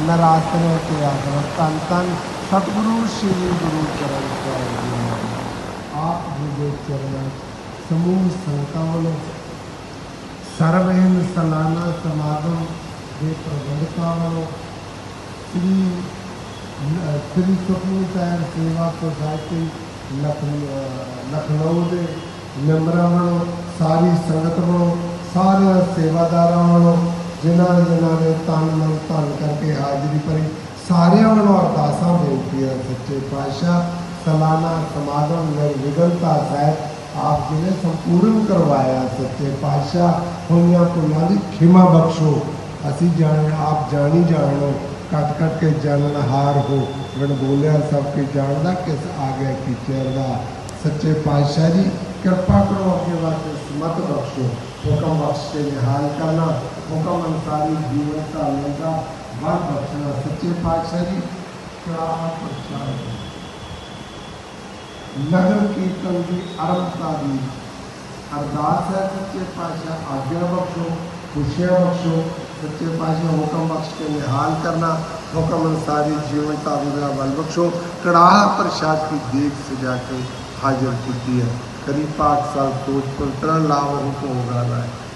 ਨਰਾਤਰੇ ਤੇ ਆਦਰ ਤਨ ਤਨ ਸਤਿਗੁਰੂ ਸ੍ਰੀ ਗੁਰੂ ਚਰਨ ਸਾਹਿਬ ਜੀ ਮਹਾਰਾਜ। ਆਪ ਜੀ ਦੇ ਚਰਨਾਂ 'ਚ ਸਮੂਹ ਸੰਗਤਾਂ ਵੱਲੋਂ ਸਰਵ ਹਿੰਦ ਸਾਲਾਨਾ ਸਮਾਗਮ ਦੇ ਪ੍ਰਬੰਧਕਾਂ ਵੱਲੋਂ ਸ੍ਰੀ ਨ- ਸ੍ਰੀ ਸੁਖਮਨੀ ਸਾਹਿਬ ਸੇਵਾ ਸੁਸਾਇਟੀ ਲਖਨਊ ਅਹ ਲਖਨਊ ਦੇ ਮੈਂਬਰਾਂ ਵੱਲੋਂ ਸਾਰੀ ਸੰਗਤ ਵੱਲੋਂ ਸਾਰੇ ਸੇਵਾਦਾਰਾਂ ਵੱਲੋਂ ਜਿਨ੍ਹਾਂ ਜਿਨ੍ਹਾਂ ਨੇ ਤਨ ਮਨ ਧਨ ਕਰਕੇ ਹਾਜ਼ਰੀ ਭਰੀ ਸਾਰਿਆਂ ਵੱਲੋਂ ਅਰਦਾਸਾਂ ਬੇਨਤੀਆਂ ਸੱਚੇ ਪਾਤਸ਼ਾਹ, ਸਲਾਨਾ ਸਮਾਗਮ ਨਿਰਵਿਘਨਤਾ ਸਾਹਿਬ ਆਪ ਜੀ ਨੇ ਸੰਪੂਰਨ ਕਰਵਾਇਆ, ਸੱਚੇ ਪਾਤਸ਼ਾਹ, ਹੋਈਆਂ ਭੁੱਲਾਂ ਦੀ ਖਿਮਾ ਬਖਸ਼ੋ। ਅਸੀਂ ਜਾਣ, ਆਪ ਜਾਣੀ ਜਾਣੋ ਕੱਟ ਕੱਟ ਕੇ ਜਾਣਨਹਾਰ ਹੋ। ਵਣ ਬੋਲਿਆ ਸਭ ਕੇ ਜਾਣਦਾ, ਕਿਸ ਆ ਗਿਆ ਕੀ ਚਿਰਦਾ ਸੱਚੇ ਪਾਤਸ਼ਾਹ ਜੀ, ਕਿਰਪਾ ਕਰੋ ਅੱਗੇ ਵਾਸਤੇ मत बख्शो हुक्म बख्श से निहाल करना, हुक्म अनुसारी जीवन का लगा मत बख्शना सच्चे पातशाह नगर कीर्तन की अरबता दी अरदास है सच्चे पाशाह आज्ञा बख्शो, खुशियाँ बख्शो। सच्चे पाशाह हुक्म बख्श के निहाल करना, हुक्म अनुसारी जीवन का गुजरा बल बख्शो। कड़ाह प्रसाद की देख सजा के हाजिर होती है करीब पाँच साल तो पर तरह लाभ उनको हो रहा है।